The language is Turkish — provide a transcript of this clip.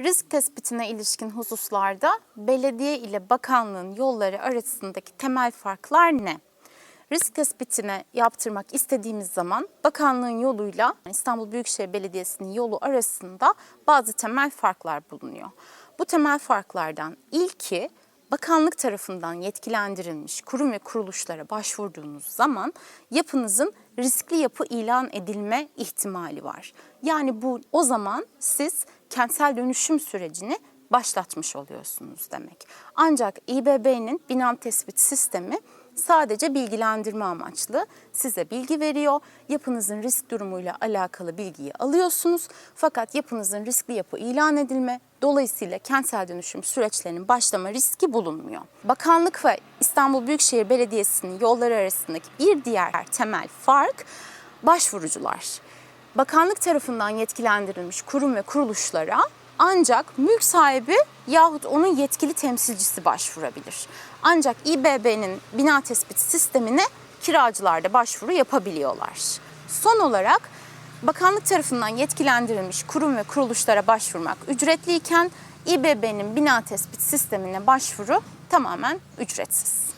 Risk tespitine ilişkin hususlarda belediye ile bakanlığın yolları arasındaki temel farklar ne? Risk tespitine yaptırmak istediğimiz zaman bakanlığın yoluyla İstanbul Büyükşehir Belediyesi'nin yolu arasında bazı temel farklar bulunuyor. Bu temel farklardan ilki bakanlık tarafından yetkilendirilmiş kurum ve kuruluşlara başvurduğunuz zaman yapınızın riskli yapı ilan edilme ihtimali var. Yani bu o zaman siz kentsel dönüşüm sürecini başlatmış oluyorsunuz demek. Ancak İBB'nin bina tespit sistemi sadece bilgilendirme amaçlı size bilgi veriyor. Yapınızın risk durumuyla alakalı bilgiyi alıyorsunuz. Fakat yapınızın riskli yapı ilan edilme, dolayısıyla kentsel dönüşüm süreçlerinin başlama riski bulunmuyor. Bakanlık ve İstanbul Büyükşehir Belediyesi'nin yolları arasındaki bir diğer temel fark başvurucular. Bakanlık tarafından yetkilendirilmiş kurum ve kuruluşlara ancak mülk sahibi yahut onun yetkili temsilcisi başvurabilir. Ancak İBB'nin bina tespit sistemine kiracılar da başvuru yapabiliyorlar. Son olarak bakanlık tarafından yetkilendirilmiş kurum ve kuruluşlara başvurmak ücretliyken İBB'nin bina tespit sistemine başvuru tamamen ücretsiz.